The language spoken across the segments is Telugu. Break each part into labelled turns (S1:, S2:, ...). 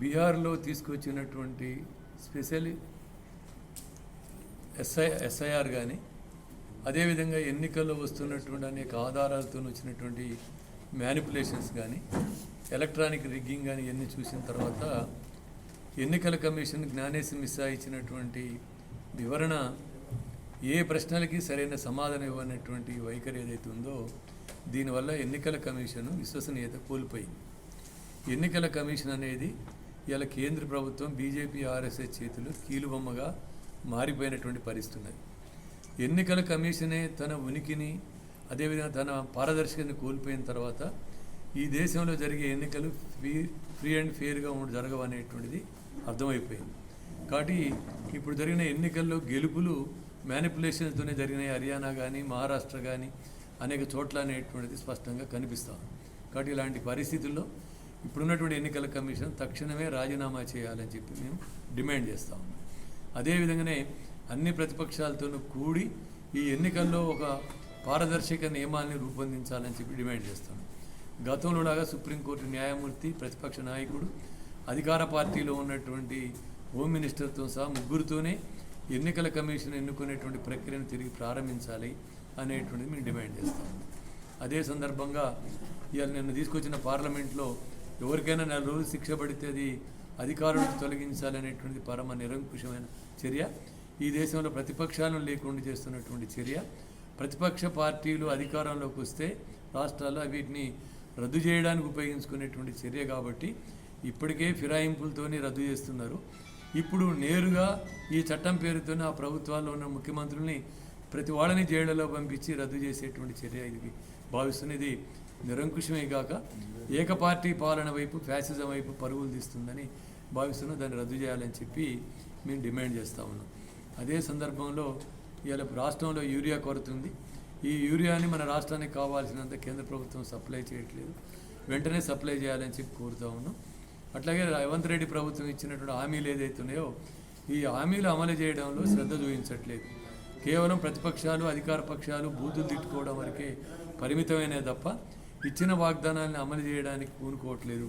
S1: బీహార్లో తీసుకొచ్చినటువంటి స్పెషల్ ఎస్ఐ ఎస్ఐఆర్ కానీ అదేవిధంగా ఎన్నికల్లో వస్తున్నటువంటి అనేక ఆధారాలతో వచ్చినటువంటి మ్యానిపులేషన్స్ కానీ ఎలక్ట్రానిక్ రిగ్గింగ్ కానీ ఇవన్నీ చూసిన తర్వాత ఎన్నికల కమిషన్ జ్ఞానేశ్ మిశ్రా ఇచ్చినటువంటి వివరణ ఏ ప్రశ్నలకి సరైన సమాధానం ఇవ్వనటువంటి వైఖరి ఏదైతే ఉందో దీనివల్ల ఎన్నికల కమిషన్ విశ్వసనీయత కోల్పోయింది. ఎన్నికల కమిషన్ అనేది ఇలా కేంద్ర ప్రభుత్వం బీజేపీ ఆర్ఎస్ఎస్ చేతిలో కీలుబొమ్మగా మారిపోయినటువంటి పరిస్థితున్నది ఎన్నికల కమిషనే తన ఉనికిని అదేవిధంగా తన పారదర్శకతను కోల్పోయిన తర్వాత ఈ దేశంలో జరిగే ఎన్నికలు ఫ్రీ ఫ్రీ అండ్ ఫెయిర్గా ఉండి జరగవనేటువంటిది అర్థమైపోయింది. కాబట్టి ఇప్పుడు జరిగిన ఎన్నికల్లో గెలుపులు మ్యానిపులేషన్తోనే జరిగినాయి. హర్యానా కానీ మహారాష్ట్ర కానీ అనేక చోట్ల అనేటువంటిది స్పష్టంగా కనిపిస్తాం కాబట్టి ఇలాంటి పరిస్థితుల్లో ఇప్పుడున్నటువంటి ఎన్నికల కమిషన్ తక్షణమే రాజీనామా చేయాలని చెప్పి మేము డిమాండ్ చేస్తా ఉన్నాం. అదేవిధంగానే అన్ని ప్రతిపక్షాలతోనూ కూడి ఈ ఎన్నికల్లో ఒక పారదర్శక నియమాల్ని రూపొందించాలని చెప్పి డిమాండ్ చేస్తాం గతంలో లాగా సుప్రీంకోర్టు న్యాయమూర్తి ప్రతిపక్ష నాయకుడు అధికార పార్టీలో ఉన్నటువంటి హోమ్ మినిస్టర్తో సహా ముగ్గురితోనే ఎన్నికల కమిషన్ ఎన్నుకునేటువంటి ప్రక్రియను తిరిగి ప్రారంభించాలి అనేటువంటిది మేము డిమాండ్ చేస్తాము అదే సందర్భంగా ఇవాళ నిన్న తీసుకొచ్చిన పార్లమెంట్లో ఎవరికైనా నెల రోజులు శిక్ష పడితే అది అధికారులను తొలగించాలనేటువంటి పరమ నిరంకుశమైన చర్య. ఈ దేశంలో ప్రతిపక్షాలను లేకుండా చేస్తున్నటువంటి చర్య. ప్రతిపక్ష పార్టీలు అధికారంలోకి వస్తే రాష్ట్రాల్లో వీటిని రద్దు చేయడానికి ఉపయోగించుకునేటువంటి చర్య కాబట్టి ఇప్పటికే ఫిరాయింపులతోనే రద్దు చేస్తున్నారు. ఇప్పుడు నేరుగా ఈ చట్టం పేరుతోనే ఆ ప్రభుత్వాల్లో ఉన్న ముఖ్యమంత్రుల్ని ప్రతి వాళ్ళని జైళ్ళలో పంపించి రద్దు చేసేటువంటి చర్య ఇది భావిస్తున్నది నిరంకుశమే కాక ఏకపార్టీ పాలన వైపు ఫ్యాసిజం వైపు పరుగులు తీస్తుందని భావిస్తున్నా దాన్ని రద్దు చేయాలని చెప్పి మేము డిమాండ్ చేస్తూ ఉన్నాం. అదే సందర్భంలో ఇవాళ రాష్ట్రంలో యూరియా కొరత ఉంది. ఈ యూరియాని మన రాష్ట్రానికి కావాల్సినంత కేంద్ర ప్రభుత్వం సప్లై చేయట్లేదు. వెంటనే సప్లై చేయాలని చెప్పి కోరుతా ఉన్నాం. అట్లాగే రేవంత్ రెడ్డి ప్రభుత్వం ఇచ్చినటువంటి హామీలు ఏదైతే ఉన్నాయో ఈ హామీలు అమలు చేయడంలో శ్రద్ధ చూపించట్లేదు. కేవలం ప్రతిపక్షాలు అధికార పక్షాలు బూతులు తిట్టుకోవడం వరకే పరిమితమైన తప్ప ఇచ్చిన వాగ్దానాలను అమలు చేయడానికి పూనుకోవట్లేదు.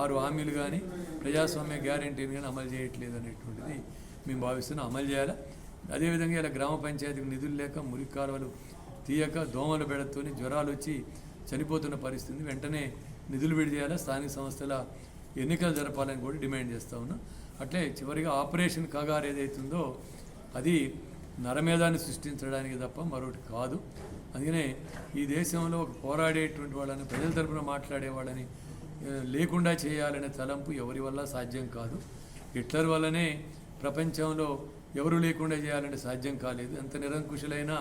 S1: ఆరు హామీలు కానీ ప్రజాస్వామ్య గ్యారంటీని కానీ అమలు చేయట్లేదు అనేటువంటిది మేము భావిస్తున్నాం. అమలు చేయాలి? అదేవిధంగా ఇలా గ్రామ పంచాయతీకి నిధులు లేక మురికి కాలువలు తీయక దోమల బెడతోని జ్వరాలు వచ్చి చనిపోతున్న పరిస్థితి వెంటనే నిధులు విడిచేయాలి స్థానిక సంస్థల ఎన్నికలు జరపాలని కూడా డిమాండ్ చేస్తూ ఉన్నాం. అట్లే చివరిగా ఆపరేషన్ కగారు ఏదైతుందో అది నరమేధాన్ని సృష్టించడానికి తప్ప మరొకటి కాదు. అందుకనే ఈ దేశంలో ఒక పోరాడేటువంటి వాళ్ళని ప్రజల తరపున మాట్లాడే వాళ్ళని లేకుండా చేయాలనే తలంపు ఎవరి వల్ల సాధ్యం కాదు. హిట్లర్ వల్లనే ప్రపంచంలో ఎవరు లేకుండా చేయాలంటే సాధ్యం కాలేదు. ఎంత నిరంకుశులైన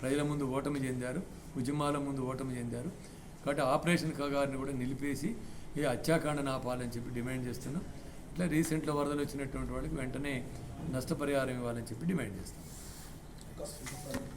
S1: ప్రజల ముందు ఓటమి చెందారు ఉద్యమాల ముందు ఓటమి చెందారు. కాబట్టి ఆపరేషన్ కగారిని కూడా నిలిపేసి ఈ హత్యాకాండ ఆపాలని చెప్పి డిమాండ్ చేస్తున్నాం. ఇట్లా రీసెంట్లో వరదలు వచ్చినటువంటి వాళ్ళకి వెంటనే నష్టపరిహారం ఇవ్వాలని చెప్పి డిమాండ్ చేస్తాం